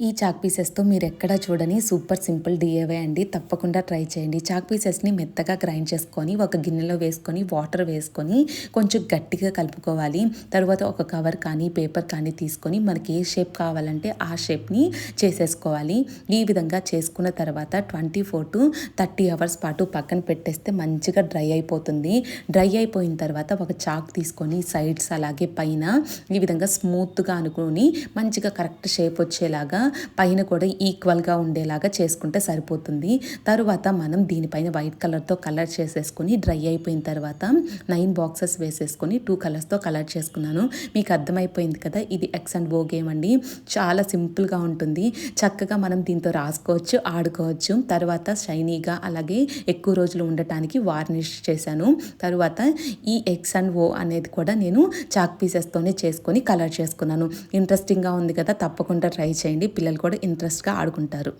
ఈ చాక్ పీసెస్తో మీరు ఎక్కడ చూడని సూపర్ సింపుల్ డిఏవే అండి. తప్పకుండా ట్రై చేయండి. చాక్ పీసెస్ని మెత్తగా గ్రైండ్ చేసుకొని ఒక గిన్నెలో వేసుకొని వాటర్ వేసుకొని కొంచెం గట్టిగా కలుపుకోవాలి. తర్వాత ఒక కవర్ కానీ పేపర్ కానీ తీసుకొని మనకి ఏ షేప్ కావాలంటే ఆ షేప్ని చేసేసుకోవాలి. ఈ విధంగా చేసుకున్న తర్వాత twenty four to thirty hours పాటు పక్కన పెట్టేస్తే మంచిగా డ్రై అయిపోతుంది. డ్రై అయిపోయిన తర్వాత ఒక చాక్ తీసుకొని సైడ్స్ అలాగే పైన ఈ విధంగా స్మూత్గా అనుకొని మంచిగా కరెక్ట్ షేప్ వచ్చేలాగా పైన కూడా ఈక్వల్గా ఉండేలాగా చేసుకుంటే సరిపోతుంది. తర్వాత మనం దీనిపైన వైట్ కలర్తో కలర్ చేసేసుకొని డ్రై అయిపోయిన తర్వాత నైన్ బాక్సెస్ వేసేసుకొని టూ కలర్స్తో కలర్ చేసుకున్నాను. మీకు అర్థమైపోయింది కదా? ఇది ఎక్స్ అండ్ ఓ గేమ్ అండి. చాలా సింపుల్గా ఉంటుంది. చక్కగా మనం దీంతో రాసుకోవచ్చు ఆడుకోవచ్చు. తర్వాత షైనీగా అలాగే ఎక్కువ రోజులు ఉండటానికి వార్నిష్ చేశాను. తర్వాత ఈ ఎక్స్ అండ్ ఓ అనేది కూడా నేను చాక్ పీసెస్తోనే చేసుకొని కలర్ చేసుకున్నాను. ఇంట్రెస్టింగ్గా ఉంది కదా? తప్పకుండా ట్రై చేయండి. పిల్లలు కూడా ఇంట్రెస్ట్గా ఆడుకుంటారు.